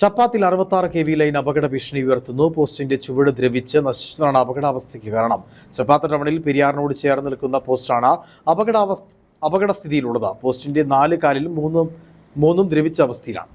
ചപ്പാത്തിൽ അറുപത്താറ് K V line അപകട ഭീഷണി ഉയർത്തുന്നു. പോസ്റ്റിന്റെ ചുവട് ദ്രവിച്ച് നശിച്ചതാണ് അപകടാവസ്ഥയ്ക്ക് കാരണം. ചപ്പാത്ത് ടൗണിൽ പെരിയാറിനോട് ചേർന്ന് നിൽക്കുന്ന പോസ്റ്റാണ് അപകടാവസ്ഥ അപകടസ്ഥിതിയിലുള്ളത്. പോസ്റ്റിന്റെ നാല് കാലിലും മൂന്നും മൂന്നും ദ്രവിച്ച അവസ്ഥയിലാണ്.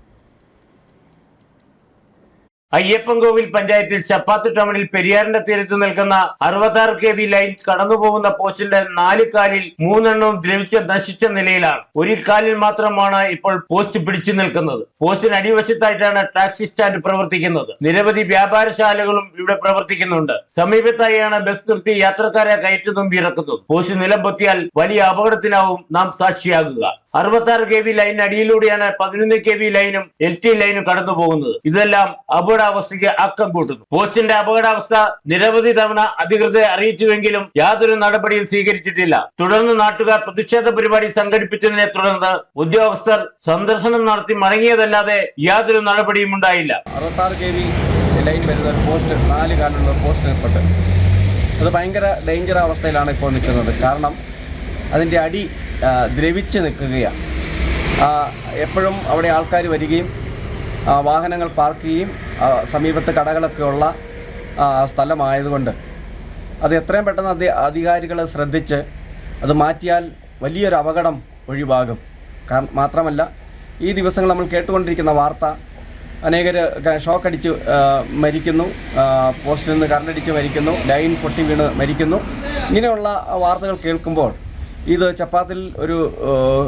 അയ്യപ്പൻകോവിൽ പഞ്ചായത്തിൽ ചപ്പാത്ത് ടൗണിൽ പെരിയാറിന്റെ തീരത്ത് നിൽക്കുന്ന അറുപത്താറ് കെ വി ലൈൻ കടന്നുപോകുന്ന പോസ്റ്റിന്റെ നാല് കാലിൽ മൂന്നെണ്ണവും ദ്രവിച്ച് നശിച്ച നിലയിലാണ്. ഒരു കാലിൽ മാത്രമാണ് ഇപ്പോൾ പോസ്റ്റ് പിടിച്ചു നിൽക്കുന്നത്. പോസ്റ്റിന് അടിവശത്തായിട്ടാണ് ടാക്സി സ്റ്റാൻഡ് പ്രവർത്തിക്കുന്നത്. നിരവധി വ്യാപാരശാലകളും ഇവിടെ പ്രവർത്തിക്കുന്നുണ്ട്. സമീപത്തായാണ് ബസ് നിർത്തി യാത്രക്കാരെ കയറ്റുന്നതും ഇറക്കുന്നതും പോസ്റ്റ് നിലം പൊത്തിയാൽ വലിയ അപകടത്തിനാവും നാം സാക്ഷിയാകുക. അറുപത്താറ് കെ വി ലൈൻ അടിയിലൂടെയാണ് പതിനൊന്ന് കെ വി ലൈനും എൽ ടി ലൈനും കടന്നു പോകുന്നത്. ഇതെല്ലാം അപകടാവസ്ഥയ്ക്ക് അക്കം കൂട്ടുന്നു. പോസ്റ്റിന്റെ അപകടാവസ്ഥ നിരവധി തവണ അധികൃതരെ അറിയിച്ചുവെങ്കിലും യാതൊരു നടപടിയും സ്വീകരിച്ചിട്ടില്ല. തുടർന്ന് നാട്ടുകാർ പ്രതിഷേധ പരിപാടി സംഘടിപ്പിച്ചതിനെ തുടർന്ന് ഉദ്യോഗസ്ഥർ സന്ദർശനം നടത്തി മടങ്ങിയതല്ലാതെ യാതൊരു നടപടിയും ഉണ്ടായില്ല. അറുപത്താറ് കെ വി ലൈൻ വരുന്ന ഒരു പോസ്റ്റ് നാല് കാലുള്ള പോസ്റ്റ് ഏർപ്പെട്ട് അത് ഭയങ്കര ഡേഞ്ചർ അവസ്ഥയിലാണ് ഇപ്പോൾ നിൽക്കുന്നത്. കാരണം അതിന്റെ അടി ദ്രവിച്ച് നിൽക്കുകയാണ്. എപ്പോഴും അവിടെ ആൾക്കാർ വരികയും വാഹനങ്ങൾ പാർക്ക് ചെയ്യുകയും ആ, സമീപത്ത് കടകളൊക്കെ ഉള്ള സ്ഥലമായതുകൊണ്ട്. അത് എത്രയും പെട്ടെന്ന് അധി അധികാരികൾ ശ്രദ്ധിച്ച് അത് മാറ്റിയാൽ വലിയൊരു അപകടം ഒഴിവാകും. കാരണം മാത്രമല്ല ഈ ദിവസങ്ങൾ നമ്മൾ കേട്ടുകൊണ്ടിരിക്കുന്ന വാർത്ത അനേകർ ഷോക്ക് അടിച്ച് മരിക്കുന്നു. പോസ്റ്റിൽ നിന്ന് കറണ്ടടിച്ച് മരിക്കുന്നു. ലൈൻ പൊട്ടി വീണ് മരിക്കുന്നു. ഇങ്ങനെയുള്ള വാർത്തകൾ കേൾക്കുമ്പോൾ ഇത് ചപ്പാത്തിൽ ഒരു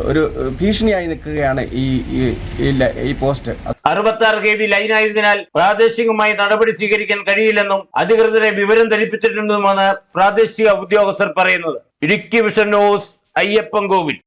ഒരു ഭീഷണിയായി നിൽക്കുകയാണ് ഈ ഈ- ഈ അറുപത്തി പോസ്റ്റ്. അറുപത്താറ് കെ വി ലൈനായതിനാൽ പ്രാദേശികമായി നടപടി സ്വീകരിക്കാൻ കഴിയില്ലെന്നും അധികൃതരെ വിവരം ധരിപ്പിച്ചിട്ടുണ്ടെന്നുമാണ് പ്രാദേശിക ഉദ്യോഗസ്ഥർ പറയുന്നത്. Idukki vision news Ayyappan Kovil.